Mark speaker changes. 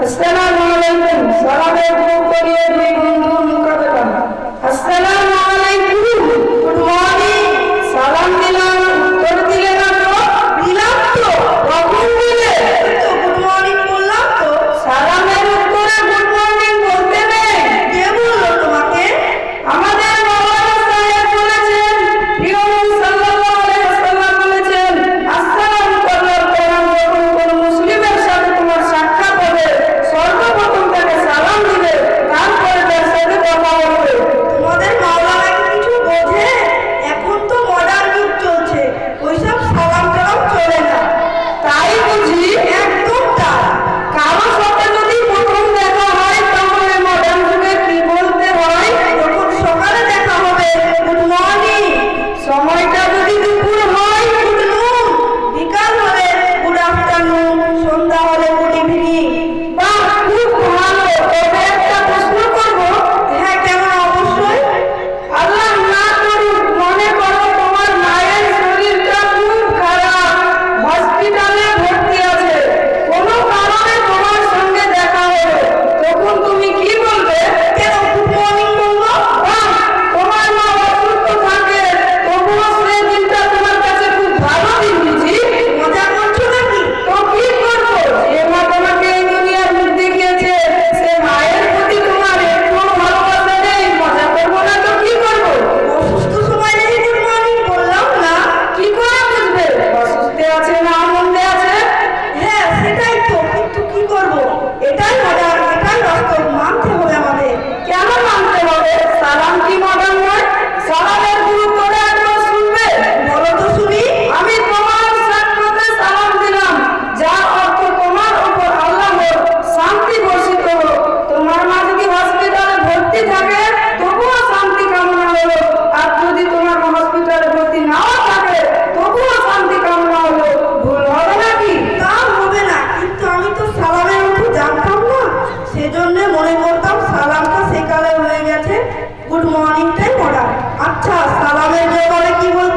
Speaker 1: আসসালামু আলাইকুম সালামের করিয়ে দুই বন্ধু আসসালামু
Speaker 2: গুড মর্নিংটাই মডার্ন আচ্ছা সালামের যে বলে কি বলতে